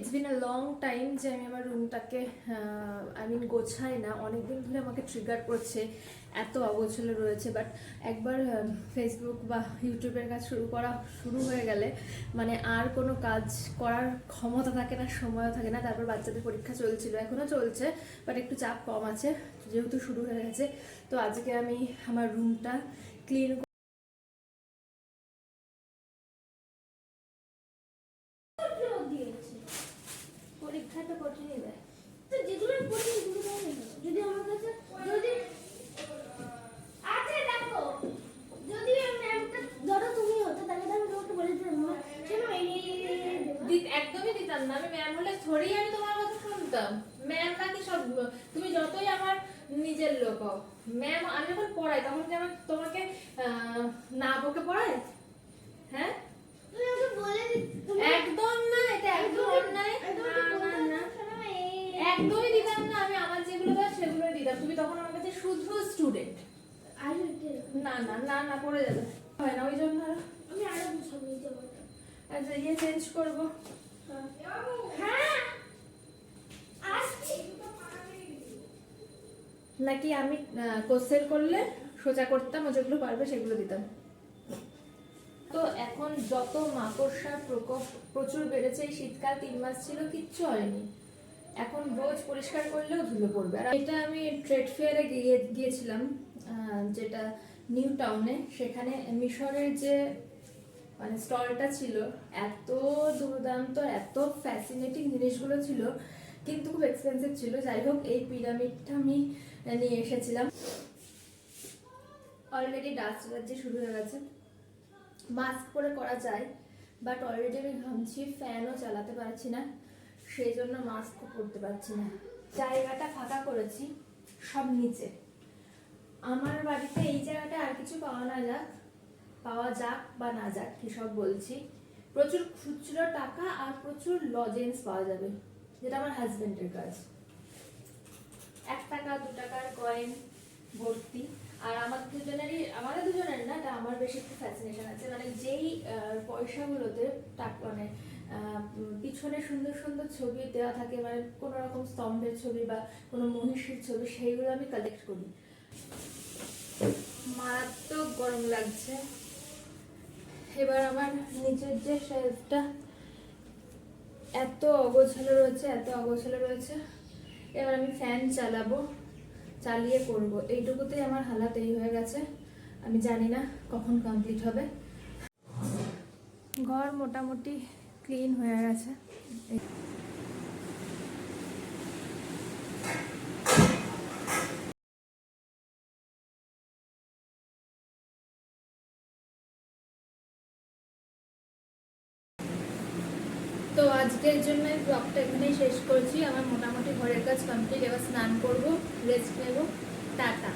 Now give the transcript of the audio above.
It's been a long time যে আমি আমার রুমটাকে আই মিন গোছাই না। অনেকদিন ধরে আমাকে ট্রিগার করছে, এত অগোছালো রয়েছে। বাট একবার ফেসবুক বা ইউটিউবের কাজ শুরু করা শুরু হয়ে গেলে মানে আর কোনো কাজ করার ক্ষমতা থাকে না, সময়ও থাকে না। তারপর বাচ্চাদের পরীক্ষা চলছিল এখনও চলছে বাট একটু চাপ কম আছে, যেহেতু শুরু হয়ে গেছে। তো আজকে আমি আমার রুমটা ক্লিন পরীক্ষাটা কঠিন দেয় তো যেগুলো সেগুলো দাও যদি আমার কাছে, যদি আচ্ছা দেখো, যদি ম্যামটা ধরো তুমি হতো, তাহলে তো আমি তোমাকে বলে দিতাম, মা। কেন এই একদমই দিতাম না। আমি ম্যাম হলে থোড়ি আমি তোমার কথা শুনতাম। ম্যাম নাকি সব, তুমি যতই আমার নিজের লোক হও ম্যাম আমি যখন পড়াই, তখন কি আমার তোমাকে না বকে পড়াই? হ্যাঁ তুমি আমাকে বলে দিত তুমি একদম না এটা একদম অন্যায় আমি না তোমাকে না বলতাম না শোনো মা, এই এই এই। একদমই দিতাম না আমি আমার যেগুলো দেয় সেগুলোই দিতাম। তুমি তখন আমার কাছে শুধু স্টুডেন্ট। না না না না পড়ে যাবে। হয় না ওই জন্য আমি আরও বুঝাবো আচ্ছা ইয়ে চেঞ্জ করব। হ্যাঁ। আসছি। নাকি আমি কোশ্চেন করলে সোজা করতাম ও যেগুলো পারবে সেগুলো দিতাম। তো এখন যত মাকড়সার প্রকোপ প্রচুর বেড়েছে এই শীতকাল তিন মাস ছিল কিচ্ছু হয়নি। এখন রোজ পরিষ্কার করলেও ধুলো পড়বে। আর এটা আমি ট্রেড ফেয়ারে গিয়ে, গিয়েছিলাম যেটা নিউ টাউনে। সেখানে মিশরের যে মানে স্টলটা ছিল, এত দুর্দান্ত, এত ফ্যাসিনেটিং জিনিসগুলো ছিল, কিন্তু খুব এক্সপেন্সিভ ছিল। যাই হোক, এই পিরামিডটা আমি নিয়ে এসেছিলাম। অলরেডি ডাস্ট এলার্জি শুরু হয়ে গেছে। মাস্ক পরে করা যায় বাট অলরেডি আমি ঘামছি ফ্যানও চালাতে পারছি না। সেই জন্য মাস্কও পরতে পারছি না। জায়গাটা ফাঁকা করেছি, সব নিচে। আমার বাড়িতে এই জায়গাটা আর কিছু পাওয়া না যাক, পাওয়া যাক বা না যাক সব বলছি। প্রচুর খুচরো টাকা আর প্রচুর লজেন্স পাওয়া যাবে, যেটা আমার হাজবেন্ডের কাজ। এক টাকা, দু টাকার কয়েন ভর্তি। আর আমাদের দুজনেরই, আমাদের দুজনের না আমার বেশি একটু ফ্যাসিনেশন আছে। মানে যেই পয়সাগুলোতে টাকা মানে পিছনে সুন্দর সুন্দর ছবি দেওয়া থাকে মানে কোনো রকম স্তম্ভের ছবি বা কোনো মহিষীর ছবি, সেইগুলো আমি কালেক্ট করি। মারাত্মক গরম লাগছে। এবার আমার নিজের যে শেলফটা এত অগোছালো রয়েছে, এত অগোছালো রয়েছে। এবার আমি ফ্যান চালাবো, চালিয়ে করব। এইটুকুতেই আমার হালাত এই হয়ে গেছে। আমি জানি না কখন কমপ্লিট হবে। ঘর মোটামুটি ক্লিন হয়ে গেছে। তো আজকের জন্য ব্লগটা এখানেই শেষ করছি। আমার মোটামুটি ঘরের কাজ কমপ্লিট এবার স্নান করব রেস্ট নেব। টাটা।